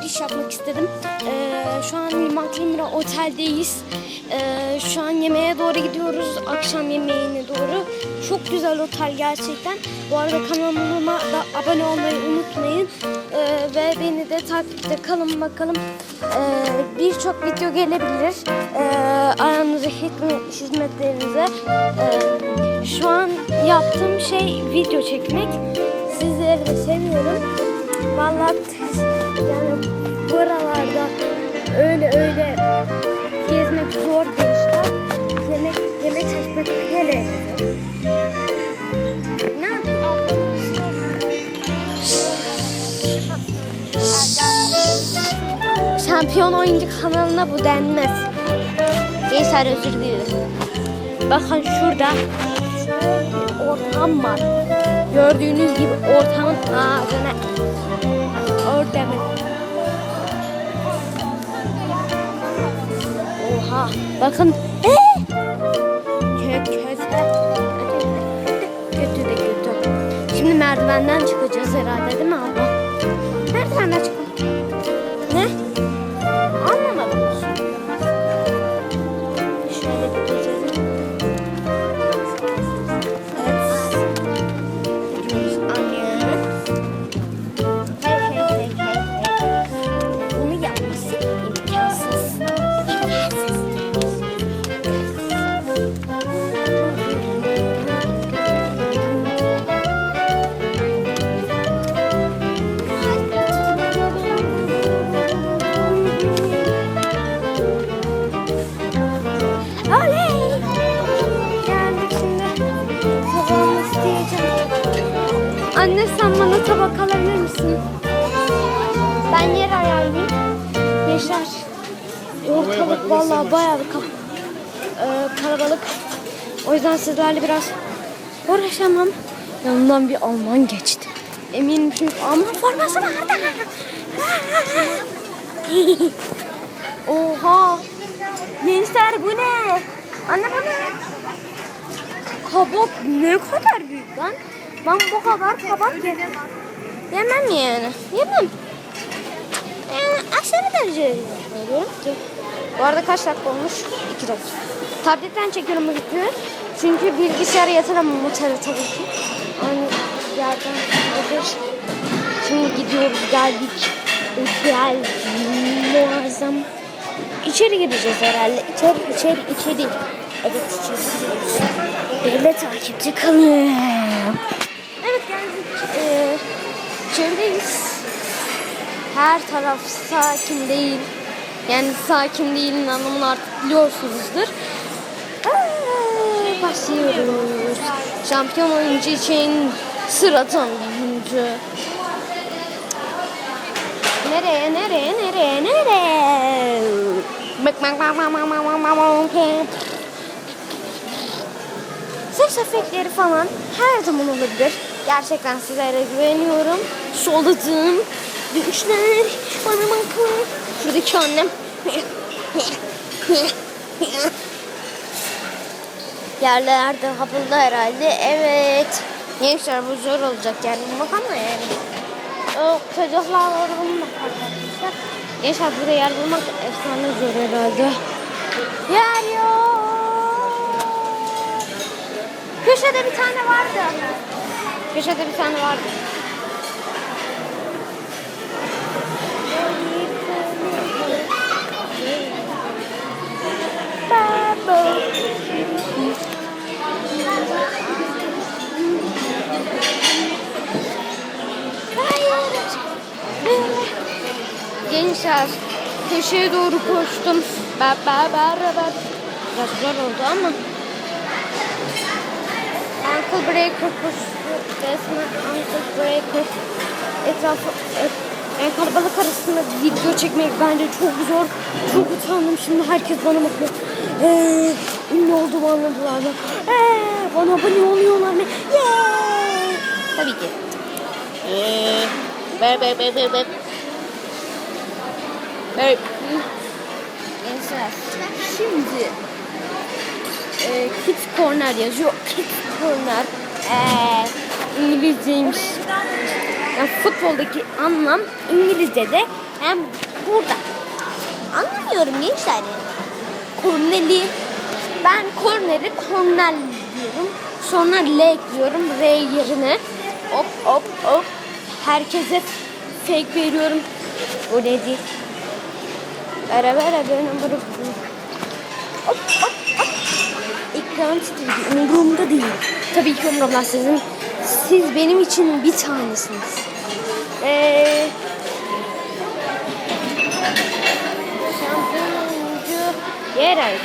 giriş yapmak istedim. Ee, şu an Liman Temira Otel'deyiz. Ee, şu an yemeğe doğru gidiyoruz. Akşam yemeğine doğru. Çok güzel otel gerçekten. Bu arada kanalıma da abone olmayı unutmayın. Ee, ve beni de takipte kalın bakalım. Ee, Birçok video gelebilir. Ee, aranızda hizmet- hizmetlerinize. Ee, şu an yaptığım şey video çekmek. Sizleri de seviyorum. Vallahi yani buralarda öyle öyle gezmek zor gençler. Yemek, yemek seçmek hele. Ne yapayım? Şampiyon oyuncu kanalına bu denmez. Gençler özür dilerim. Bakın şurada ortam var. Gördüğünüz gibi ortamın ağzına mı? Oha bakın. Kö kötü. Kötü de kötü. Şimdi merdivenden çıkacağız herhalde değil mi Anne sen bana tabak alabilir misin? Ben yer ayarlayayım. Yaşar. Ortalık vallahi bayağı bir ka- e, kalabalık. O yüzden sizlerle biraz uğraşamam. Yanından bir Alman geçti. Eminim çünkü Alman forması vardı. Oha! Gençler bu ne? Anne bu ne? Kabak ne kadar büyük lan? Ben bu kadar kabak yemem. Yemem yani. Yemem. Yani aşırı derece söylüyorum ki. Bu arada kaç dakika olmuş? 2 dakika. Tabletten çekiyorum bu videoyu. Çünkü bilgisayara yatıramam otele tabii ki. Aynı yerden alır. Şimdi gidiyoruz geldik. Otel muazzam. İçeri gireceğiz herhalde. İçeri, içeri, içeri. Evet içeri giriyoruz. Benimle takipçi kalın. İçerideyiz. Her taraf sakin değil. Yani sakin değilin anlamını artık biliyorsunuzdur. Aa, başlıyoruz. Şampiyon oyuncu için sıradan oyuncu. Nereye, nereye, nereye, nereye? Bak, bak, bak, bak, bak, bak, bak, bak. Ses efektleri falan her zaman olabilir. Gerçekten sizlere güveniyorum. Solladığım düşler bana bakın. Şuradaki annem. Yerlerde hapıldı herhalde. Evet. Gençler bu zor olacak yani. Bakalım yani. O çocuklar orada. Gençler burada yer bulmak efsane zor herhalde. Yer yok. Köşede bir tane vardı. Köşede bir tane vardı. Gençler köşeye doğru koştum. Ba ba ba ba. Biraz zor oldu ama. Ankle breaker koştu. Resmen ankle breaker. Etrafı e, yani kalabalık arasında video çekmek bence çok zor. Çok utandım şimdi herkes bana bakıyor. Ee, ünlü olduğumu anladılar da. Ee, bana abone oluyorlar mı? Yeah! Tabii ki. Ee, ver ver ver ver ver. Ver. Gençler şimdi e, Kids Corner yazıyor. Kids Corner. E, İngilizceymiş. Yani futboldaki anlam İngilizce'de hem burada. Anlamıyorum gençler. Korneli. Ben korneri kornel diyorum. Sonra L ekliyorum R yerine. Hop hop hop. Herkese fake veriyorum. O. Bere bere benim bunu. Hop hop Ekran titredi. Umurumda değil. Tabii ki umurumda sizin. Siz benim için bir tanesiniz. Eee Şampiyon oyuncu yer arıyor.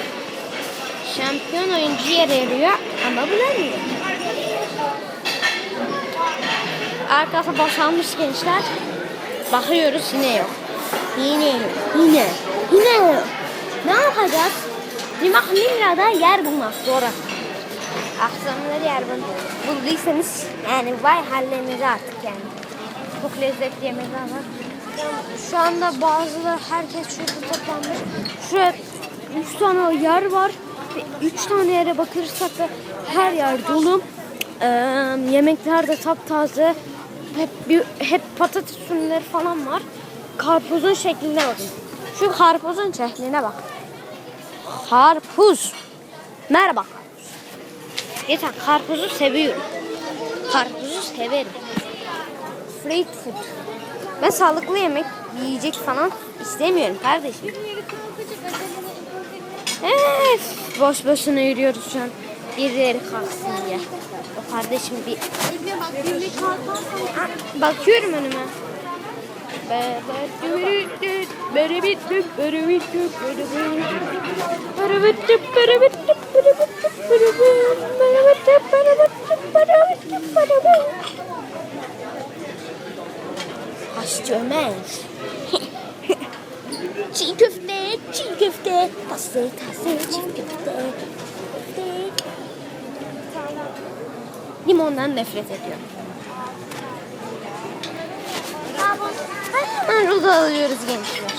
Şampiyon oyuncu yer arıyor ama bulamıyor. Arkası boşalmış gençler. Bakıyoruz yine yok. Yine yok. Yine. Yine. Ne yapacağız? Bir mahmillada yer bulmak zor. Akşamları yer bul- bulduysanız yani vay hallerinize artık yani. Çok lezzetli yemekler var. Şu anda bazıları herkes şurada toplanmış. Şuraya 3 tane yer var. Ve 3 tane yere bakırsak da her yer dolu. Ee, yemekler de taptaze. Hep bir, hep patates ürünleri falan var. Karpuzun şekline bakın. Şu karpuzun şekline bak. Karpuz. Merhaba karpuz. Geçen karpuzu seviyorum. Karpuzu severim. Street food. Ben sağlıklı yemek yiyecek falan istemiyorum kardeşim. Evet. Boş boşuna yürüyoruz şu an. Birileri kalksın diye. O kardeşim bir... Aa, Bakıyorum önüme. Aşçı Ömer. çiğ köfte, çiğ köfte, tası tası çiğ köfte. Limondan nefret ediyorum. Hemen rulo alıyoruz gençler.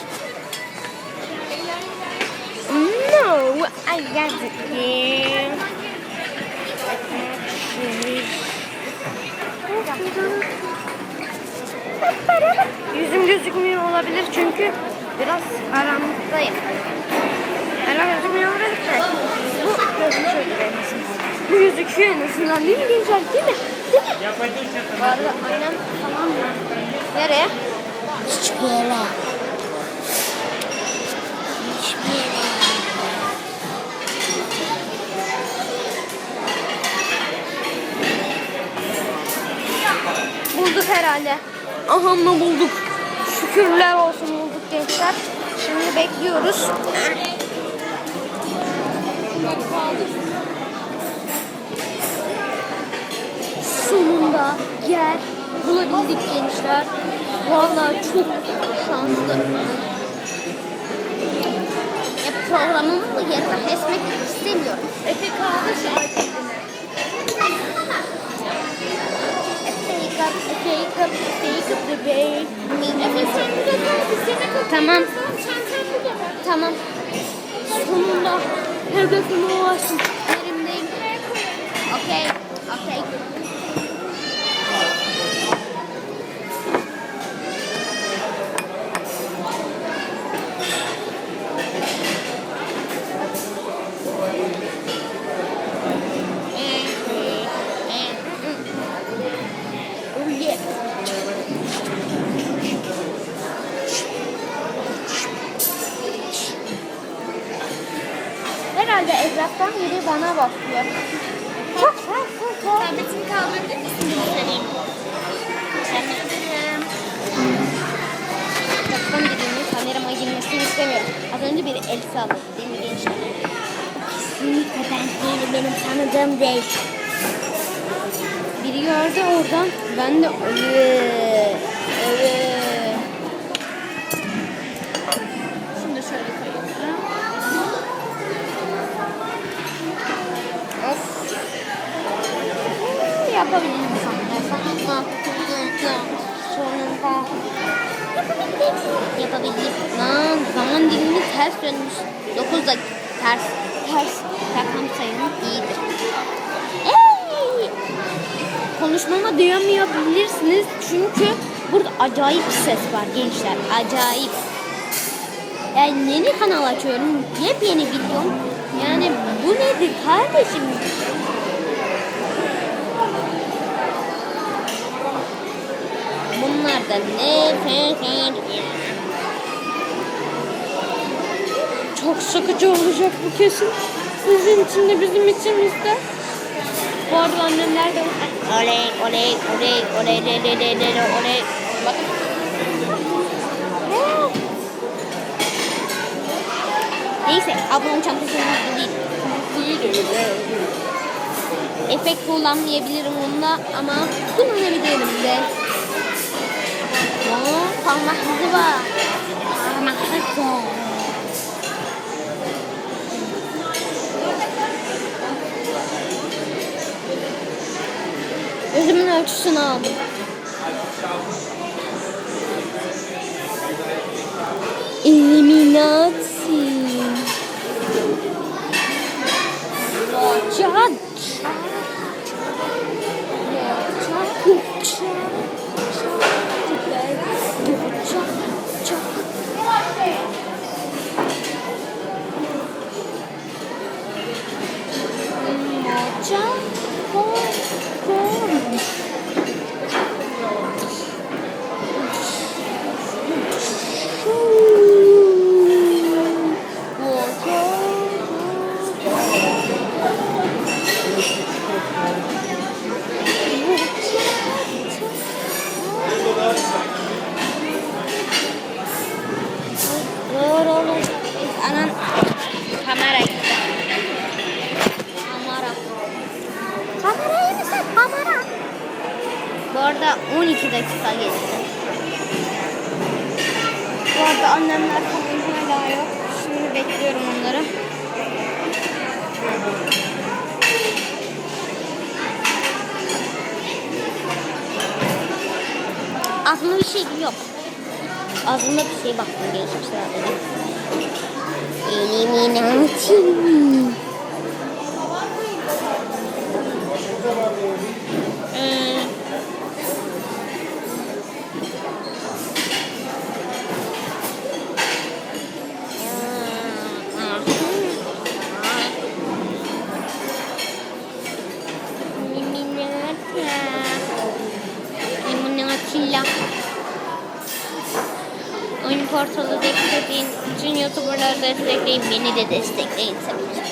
Yüzüm gözükmüyor olabilir çünkü biraz karanlıktayım. Hala gözükmüyor olabilir bu gözüküyor. Bu gözüküyor en azından değil mi gençler? Değil mi? Değil mi? Bu arada annem tamam mı? Nereye? Hiçbir yere. Hiçbir yere. Bulduk herhalde. Aha mı bulduk. Şükürler olsun bulduk gençler. Şimdi bekliyoruz. Sonunda yer bulabildik gençler. Vallahi çok şanslı. Ya programımı da yerine kesmek istemiyorum. Efe kaldı şarkı. Fake up the bay. Efe sen bir de seni Tamam. Tamam. Sonunda hedefime ulaştım. Yerimdeyim. Okey. Okey. Oh yeah. Herhalde etraftan biri bana bakıyor. Çok çok çok. Tabletini kaldırabilir misin göstereyim? Teşekkür ederim. Girmesini istemiyorum. Az önce biri el salladı değil mi gençler? Kesinlikle ben değilim. Benim tanıdığım değil. Biri gördü oradan. Ben de evet. Evet. Yapabilirim sanırım. Sonunda. Yapabildim. Yapabildim. Lan zaman dilimi ters dönmüş. 9 dakika ters. Ters. Rakam sayımı iyidir. Ey! Konuşmama duyamayabilirsiniz çünkü Burada acayip ses var gençler. Acayip. Yani yeni kanal açıyorum. Yepyeni videom. Yani bu nedir kardeşim? Bunlar da ne? Çok sıkıcı olacak bu kesin. Sizin için de bizim içimizde. Bu arada annemler de Oley oley oley oley le le le le le oley. Bakın. Neyse ablamın çantasını değil. Efekt kullanmayabilirim onunla ama kullanabilirim de. ของมันคือว่ามันคือโกง Özümün ölçüsünü aldım. Aslında bir şey yok. Aslında bir şey baktım gençler sadece. Illuminati. Hmm. Portalı destekleyin. Bütün YouTuber'ları destekleyin. Beni de destekleyin tabii.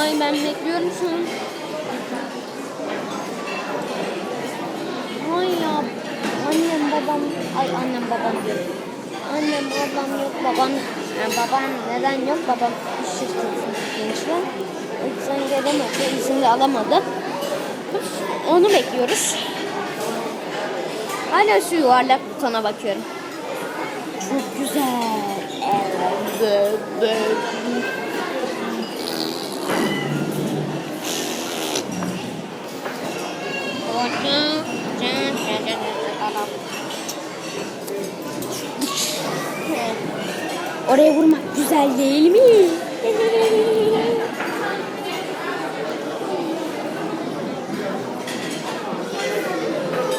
Ay ben bekliyorum şu. Ay ya. Annem babam. Ay annem babam yok. Annem babam yok. Babam. Yani babam neden yok? Babam iş gençler. O yüzden gelemedi. İzin de alamadı. Onu bekliyoruz. Hala şu yuvarlak butona bakıyorum. Çok güzel. Evet. evet. Oraya vurmak güzel değil mi?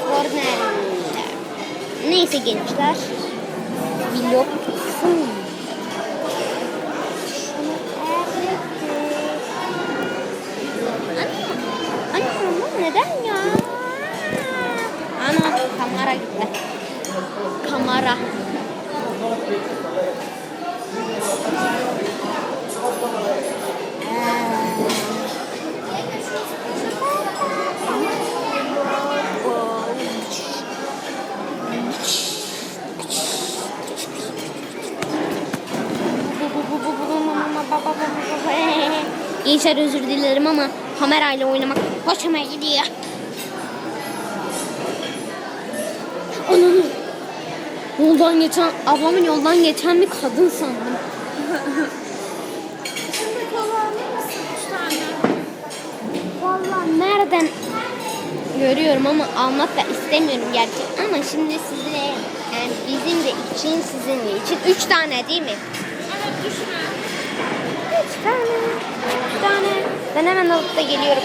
Korner. Neyse gençler. Vlog. Anne, Gençler özür dilerim ama kamerayla oynamak hoşuma gidiyor. Ananı. Yoldan geçen, ablamın yoldan geçen bir kadın sandım. Vallahi nereden görüyorum ama almak da istemiyorum gerçi. Ama şimdi size yani bizim de için sizin de için üç tane değil mi? Evet düşme. Tane. Üç tane. Ben hemen alıp da geliyorum.